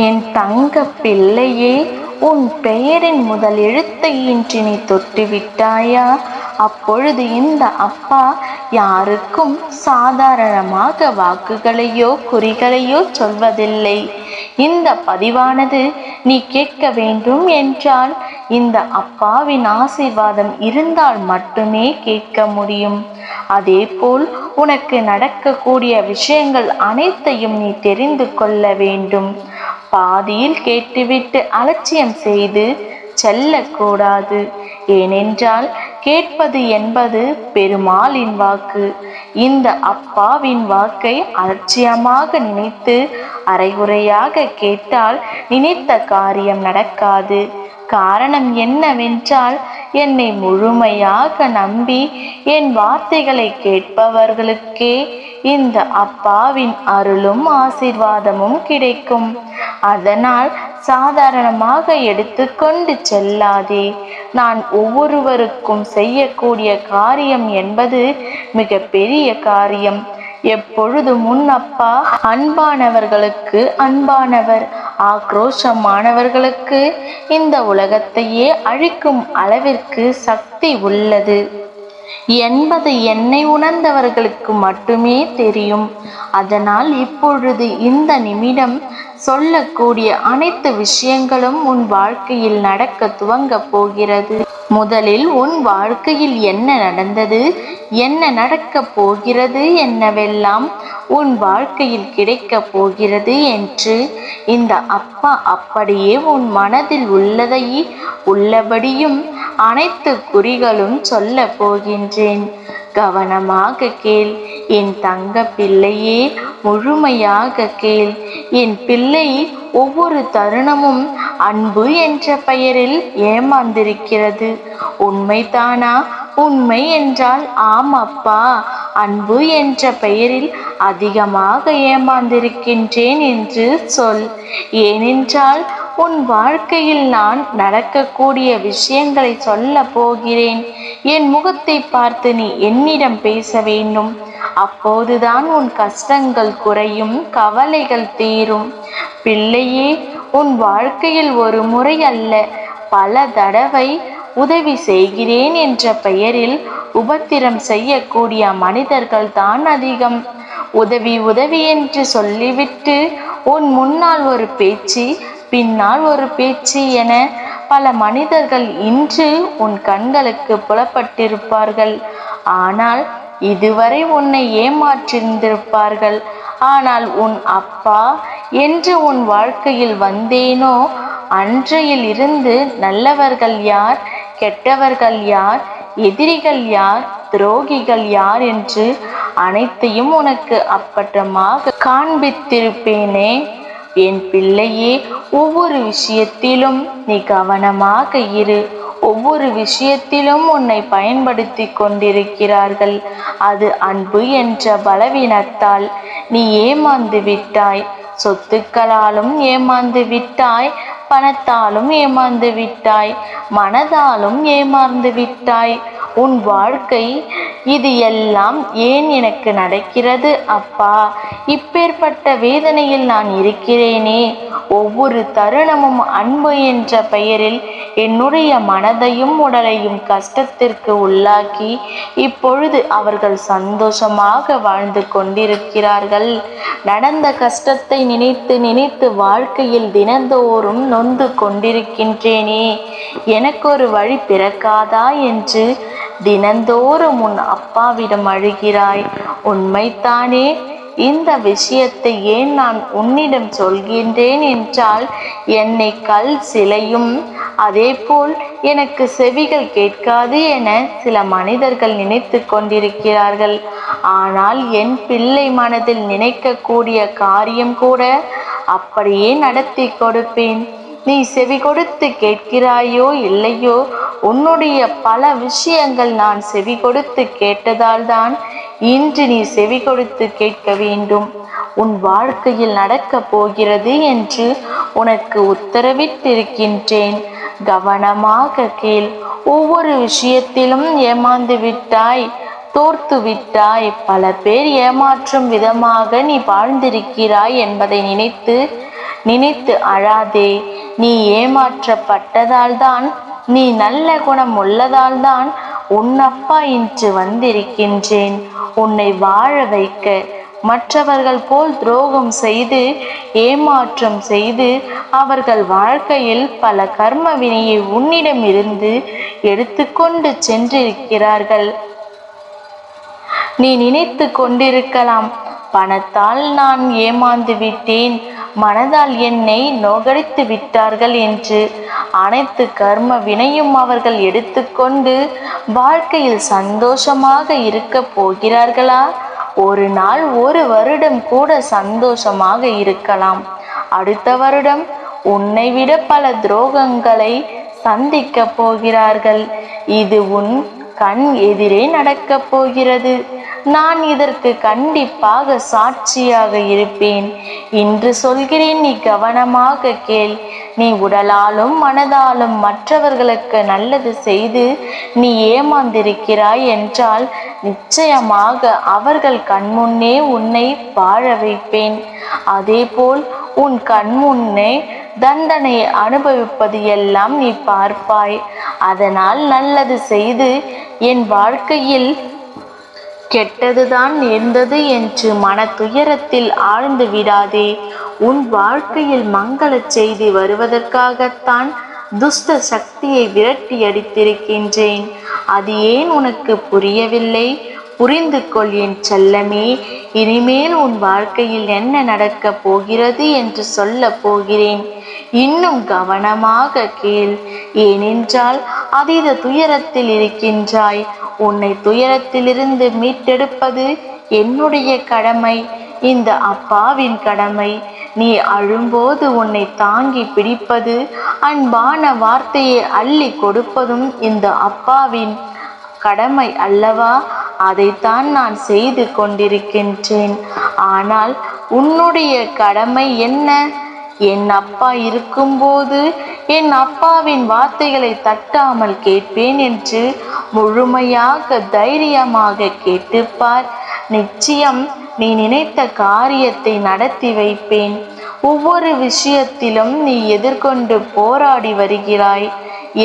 என் தங்க பிள்ளையே உன் பெயரின் முதல் எழுத்தை இன்று நீ தொட்டு விட்டாயா அப்பொழுது இந்த அப்பா யாருக்கும் சாதாரணமாக வாக்குகளையோ குறிகளையோ சொல்வதில்லை. இந்த பதிவானது நீ கேட்க வேண்டும் என்றால் இந்த அப்பாவின் ஆசீர்வாதம் இருந்தால் மட்டுமே கேட்க முடியும். அதேபோல் உனக்கு நடக்கக்கூடிய விஷயங்கள் அனைத்தையும் நீ தெரிந்து கொள்ள வேண்டும். பாதியில் கேட்டுவிட்டு அலட்சியம் செய்து செல்லக்கூடாது. ஏனென்றால் கேட்பது என்பது பெருமாளின் வாக்கு. இந்த அப்பாவின் வாக்கை அலட்சியமாக நினைத்து அரைகுறையாக கேட்டால் நினைத்த காரியம் நடக்காது. காரணம் என்னவென்றால் என்னை முழுமையாக நம்பி என் வார்த்தைகளை கேட்பவர்களுக்கே இந்த அப்பாவின் அருளும் ஆசீர்வாதமும் கிடைக்கும். அதனால் சாதாரணமாக எடுத்துக்கொண்டு செல்லாதே. நான் ஒவ்வொருவருக்கும் செய்யக்கூடிய காரியம் என்பது மிக பெரிய காரியம். எப்பொழுது முன் அப்பா? அன்பானவர்களுக்கு அன்பானவர். ஆக்ரோஷமானவர்களுக்கு இந்த உலகத்தையே அழிக்கும் அளவிற்கு சக்தி உள்ளது. என்பது என்னை உணர்ந்தவர்களுக்கு மட்டுமே தெரியும். அதனால் இப்பொழுது இந்த நிமிடம் சொல்லக்கூடிய அனைத்து விஷயங்களும் உன் வாழ்க்கையில் நடக்க துவங்கப் போகிறது. முதலில் உன் வாழ்க்கையில் என்ன நடந்தது? என்ன நடக்கப் போகிறது என்னவெல்லாம் உன் வாழ்க்கையில் கிடைக்கப் போகிறது என்று? இந்த அப்பா அப்படியே உன் மனதில் உள்ளதை உள்ளபடியும் அனைத்து குறிகளும் சொல்ல போகின்றேன். கவனமாக கேள். என் தங்க பிள்ளையே முழுமையாக கேள். என் பிள்ளை ஒவ்வொரு தருணமும் அன்பு என்ற பெயரில் ஏமாந்திருக்கிறது. உண்மைதானா? உண்மை என்றால் ஆமப்பா அன்பு என்ற பெயரில் அதிகமாக ஏமாந்திருக்கின்றேன் என்று சொல். ஏனென்றால் உன் வாழ்க்கையில் நான் நடக்கக்கூடிய விஷயங்களை சொல்ல போகிறேன். என் முகத்தை பார்த்து நீ என்னிடம் பேச வேண்டும். அப்போதுதான் உன் கஷ்டங்கள் குறையும் கவலைகள் தீரும். பிள்ளையே உன் வாழ்க்கையில் ஒரு முறை அல்ல பல தடவை உதவி செய்கிறேன் என்ற பெயரில் உபத்திரம் செய்யக்கூடிய மனிதர்கள் தான் அதிகம். உதவி உதவி என்று சொல்லிவிட்டு உன் முன்னால் ஒரு பேச்சு பின்னால் ஒரு பேச்சு என பல மனிதர்கள் இன்று உன் கண்களுக்கு புலப்பட்டிருப்பார்கள். ஆனால் இதுவரை உன்னை ஏமாற்றிருந்திருப்பார்கள் ஆனால் உன் அப்பா என்று உன் வாழ்க்கையில் வந்தேனோ? அன்றையில் இருந்து நல்லவர்கள் யார்? கெட்டவர்கள் யார்? எதிரிகள் யார்? துரோகிகள் யார் என்று அனைத்தையும் உனக்கு அப்பட்டமாக காண்பித்திருப்பேனே. என் பிள்ளையே ஒவ்வொரு விஷயத்திலும் நீ கவனமாக இரு. ஒவ்வொரு விஷயத்திலும் உன்னை பயன்படுத்தி கொண்டிருக்கிறார்கள். அது அன்பு என்ற பலவீனத்தால் நீ ஏமாந்து விட்டாய். சொத்துக்களாலும் ஏமாந்து விட்டாய் பணத்தாலும் ஏமாந்து விட்டாய் மனதாலும் ஏமாந்து விட்டாய். உன் வாழ்க்கை இது எல்லாம் ஏன் எனக்கு நடக்கிறது அப்பா? இப்பேற்பட்ட வேதனையில் நான் இருக்கிறேனே. ஒவ்வொரு தருணமும் அன்பு என்ற பெயரில் என்னுடைய மனதையும் உடலையும் கஷ்டத்திற்கு உள்ளாக்கி இப்பொழுது அவர்கள் சந்தோஷமாக வாழ்ந்து கொண்டிருக்கிறார்கள். நடந்த கஷ்டத்தை நினைத்து நினைத்து வாழ்க்கையில் தினந்தோறும் நொந்து கொண்டிருக்கின்றேனே. எனக்கு ஒரு வழி பிறக்காதா என்று தினந்தோறும் உன் அப்பாவிடம் அழுகிறாய். உண்மைத்தானே இந்த விஷயத்தை ஏன் நான் உன்னிடம் சொல்கின்றேன் என்றால் என்னை கல் சிலையும் அதேபோல் எனக்கு செவிகள் கேட்காது என சில மனிதர்கள் நினைத்து கொண்டிருக்கிறார்கள். ஆனால் என் பிள்ளை மனதில் நினைக்கக்கூடிய காரியம் கூட அப்படியே நடத்தி கொடுப்பேன். நீ செவி கொடுத்து கேட்கிறாயோ இல்லையோ உன்னுடைய பல விஷயங்கள் நான் செவி கொடுத்து கேட்டதால் தான் இன்று நீ செவி கொடுத்து கேட்க வேண்டும். உன் வாழ்க்கையில் நடக்கப் போகிறது என்று உனக்கு உத்தரவிட்டிருக்கின்றேன். கவனமாக கேள். ஒவ்வொரு விஷயத்திலும் ஏமாந்து விட்டாய் தோர்த்து விட்டாய். பல பேர் ஏமாற்றும் விதமாக நீ வாழ்ந்திருக்கிறாய் என்பதை நினைத்து நினைத்து அழாதே. நீ ஏமாற்றப்பட்டதால்தான் நீ நல்ல குணம் உள்ளதால்தான் உன் அப்பா இன்று வந்திருக்கின்றேன். உன்னை வாழ வைக்க மற்றவர்கள் போல் துரோகம் செய்து ஏமாற்றம் செய்து அவர்கள் வாழ்க்கையில் பல கர்ம வினையை உன்னிடமிருந்து எடுத்துக்கொண்டு சென்றிருக்கிறார்கள். நீ நினைத்து கொண்டிருக்கலாம் பணத்தால் நான் ஏமாந்து விட்டேன் மனதால் என்னை நோகடித்து விட்டார்கள் என்று. அனைத்து கர்ம வினையும் அவர்கள் எடுத்துக்கொண்டு வாழ்க்கையில் சந்தோஷமாக இருக்க போகிறார்களா? ஒரு நாள் ஒரு வருடம் கூட சந்தோஷமாக இருக்கலாம். அடுத்த வருடம் உன்னை விட பல துரோகங்களை சந்திக்க போகிறார்கள். இது உன் கண் எதிரே நடக்கப் போகிறது. நான் இதற்கு கண்டிப்பாக சாட்சியாக இருப்பேன். இன்று சொல்கிறேன் நீ கவனமாக கேள். நீ உடலாலும் மனதாலும் மற்றவர்களுக்கு நல்லது செய்து நீ ஏமாந்திருக்கிறாய் என்றால் நிச்சயமாக அவர்கள் கண்முன்னே உன்னை வாழ வைப்பேன். அதேபோல் உன் கண்முன்னே தண்டனை அனுபவிப்பது எல்லாம் நீ பார்ப்பாய். அதனால் நல்லது செய்து என் வாழ்க்கையில் கெட்டதுதான் நேர்ந்தது என்று மன துயரத்தில் ஆழ்ந்து விடாதே. உன் வாழ்க்கையில் மங்களச் செய்தி வருவதற்காகத்தான் துஷ்ட சக்தியை விரட்டி அடித்திருக்கின்றேன் அது ஏன் உனக்கு புரியவில்லை? புரிந்து கொள் என் செல்லமே இனிமேல் உன் வாழ்க்கையில் என்ன நடக்கப் போகிறது என்று சொல்ல போகிறேன். இன்னும் கவனமாக கேள். ஏனென்றால் அதீத துயரத்தில் இருக்கின்றாய். உன்னை துயரத்திலிருந்து மீட்டெடுப்பது என்னுடைய கடமை. இந்த அப்பாவின் கடமை. நீ அழும்போது உன்னை தாங்கி பிடிப்பது அன்பான வார்த்தையை அள்ளி கொடுப்பதும் இந்த அப்பாவின் கடமை அல்லவா? அதைத்தான் நான் செய்து கொண்டிருக்கின்றேன். ஆனால் உன்னுடைய கடமை என்ன? என் அப்பா இருக்கும்போது என் அப்பாவின் வார்த்தைகளை தட்டாமல் கேட்பேன் என்று முழுமையாக தைரியமாக கேட்டுப்பார். நிச்சயம் நீ நினைத்த காரியத்தை நடத்தி வைப்பேன். ஒவ்வொரு விஷயத்திலும் நீ எதிர்கொண்டு போராடி வருகிறாய்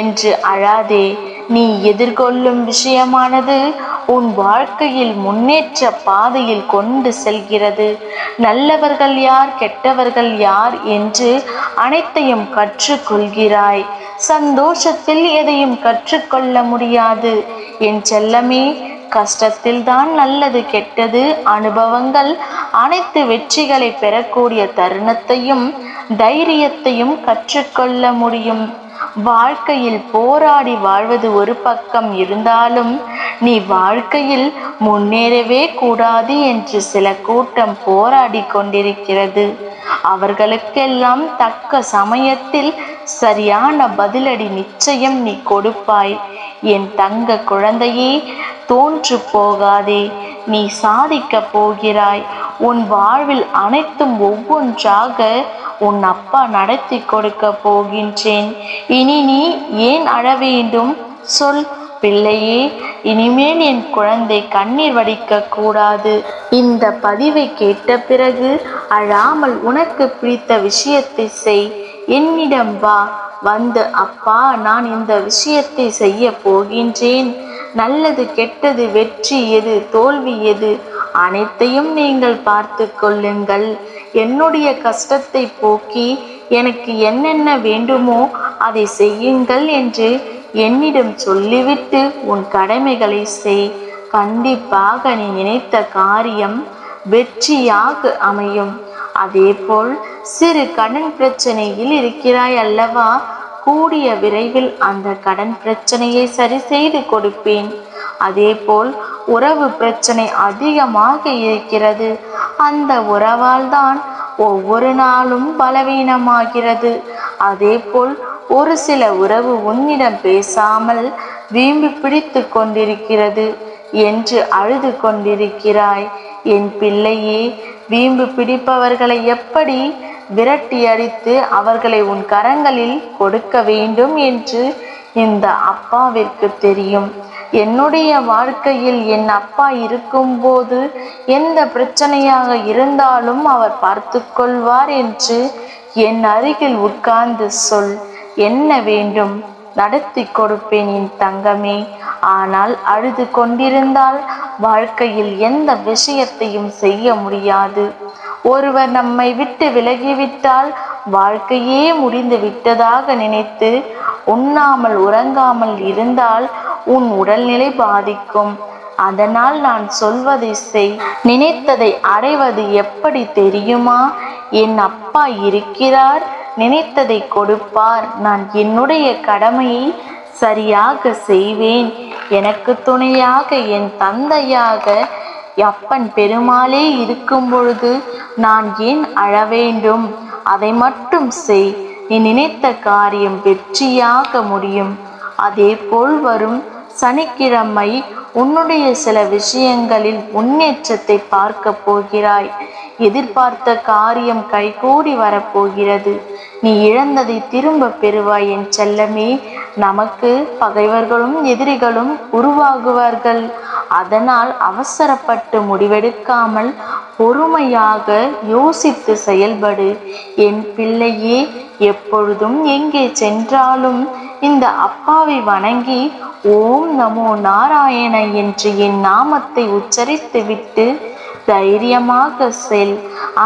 என்று அழாதே. நீ எதிர்கொள்ளும் விஷயமானது உன் வாழ்க்கையில் முன்னேற்ற பாதையில் கொண்டு செல்கிறது. நல்லவர்கள் யார் கெட்டவர்கள் யார் என்று அனைத்தையும் கற்றுக்கொள்கிறாய். சந்தோஷத்தில் எதையும் கற்றுக்கொள்ள முடியாது. என் செல்லமே கஷ்டத்தில் தான் நல்லது கெட்டது அனுபவங்கள் அனைத்து வெற்றிகளை பெறக்கூடிய தருணத்தையும் தைரியத்தையும் கற்றுக்கொள்ள முடியும். வாழ்க்கையில் போராடி வாழ்வது ஒரு பக்கம் இருந்தாலும் நீ வாழ்க்கையில் முன்னேறவே கூடாது என்று சில கூட்டம் போராடி கொண்டிருக்கிறது. அவர்களுக்கெல்லாம் தக்க சமயத்தில் சரியான பதிலடி நிச்சயம் நீ கொடுப்பாய். என் தங்க குழந்தையே தோன்று போகாதே. நீ சாதிக்க போகிறாய். உன் வாழ்வில் அனைத்தும் ஒவ்வொன்றாக உன் அப்பா நடத்தி கொடுக்க போகின்றேன். இனி நீ ஏன் அழ வேண்டும்? சொல் பிள்ளையே இனிமேல் என் குழந்தை கண்ணீர் வடிக்க கூடாது. இந்த பதிவை கேட்ட பிறகு அழாமல் உனக்கு பிடித்த விஷயத்தை செய். என்னிடம் வா. வந்து அப்பா நான் இந்த விஷயத்தை செய்ய போகின்றேன். நல்லது கெட்டது வெற்றி எது தோல்வி எது அனைத்தையும் நீங்கள் பார்த்து கொள்ளுங்கள். என்னுடைய கஷ்டத்தை போக்கி எனக்கு என்னென்ன வேண்டுமோ அதை செய்யுங்கள் என்று என்னிடம் சொல்லிவிட்டு உன் கடமைகளை செய். கண்டிப்பாக நீ நினைத்த காரியம் வெற்றியாக அமையும். அதேபோல் சிறு கடன் பிரச்சனையில் இருக்கிறாய் அல்லவா? கூடிய விரைவில் அந்த கடன் பிரச்சனையை சரி செய்து கொடுப்பேன். அதேபோல் உறவு பிரச்சனை அதிகமாக இருக்கிறது. அந்த உறவால் தான் ஒவ்வொரு நாளும் பலவீனமாகிறது. அதேபோல் ஒரு சில உறவு உன்னிடம் பேசாமல் வீம்பி பிடித்து கொண்டிருக்கிறது. என்று அழுது கொண்டிருக்கிறாய். என் பிள்ளையே வீம்பு பிடிப்பவர்களை எப்படி விரட்டி அடித்து அவர்களை உன் கரங்களில் கொடுக்க வேண்டும் என்று இந்த அப்பாவிற்கு தெரியும். என்னுடைய வாழ்க்கையில் என் அப்பா இருக்கும்போது எந்த பிரச்சனையாக இருந்தாலும் அவர் பார்த்து கொள்வார் என்று என் அருகில் உட்கார்ந்து சொல் என்ன வேண்டும்? நடத்தி கொடுப்பேன் என் தங்கமே. ஆனால் அழுது கொண்டிருந்தால் வாழ்க்கையில் எந்த விஷயத்தையும் செய்ய முடியாது. ஒருவர் நம்மை விட்டு விலகிவிட்டால் வாழ்க்கையே முடிந்து விட்டதாக நினைத்து உண்ணாமல் உறங்காமல் இருந்தால் உன் உடல்நிலை பாதிக்கும். அதனால் நான் சொல்வதை செய் நினைத்ததை அடைவது எப்படி தெரியுமா? என் அப்பா இருக்கிறார் நினைத்ததை கொடுப்பார். நான் என்னுடைய கடமையை சரியாக செய்வேன். எனக்கு துணையாக என் தந்தையாக அப்பன் பெருமாளே இருக்கும் பொழுது நான் ஏன் அழ வேண்டும்? அதை மட்டும் செய். நீ நினைத்த காரியம் வெற்றியாக முடியும். அதேபோல் வரும் சனிக்கிழமை உன்னுடைய சில விஷயங்களில் முன்னேற்றத்தை பார்க்க போகிறாய். எதிர்பார்த்த காரியம் கைகூடி வரப்போகிறது. நீ இழந்ததை திரும்ப பெறுவாய் என் செல்லமே. நமக்கு பகைவர்களும் எதிரிகளும் உருவாகுவார்கள். அதனால் அவசரப்பட்டு முடிவெடுக்காமல் பொறுமையாக யோசித்து செயல்படு. என் பிள்ளையே எப்பொழுதும் எங்கே சென்றாலும் இந்த அப்பாவை வணங்கி ஓம் நமோ நாராயண என்று என் நாமத்தை உச்சரித்து விட்டு தைரியமாக செல்.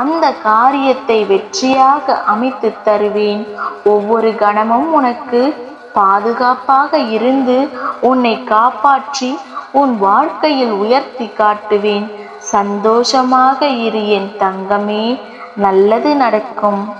அந்த காரியத்தை வெற்றியாக அமைத்து தருவேன். ஒவ்வொரு கணமும் உனக்கு பாதுகாப்பாக இருந்து உன்னை காப்பாற்றி உன் வாழ்க்கையில் உயர்த்தி காட்டுவேன். சந்தோஷமாக இரு என் தங்கமே. நல்லது நடக்கும்.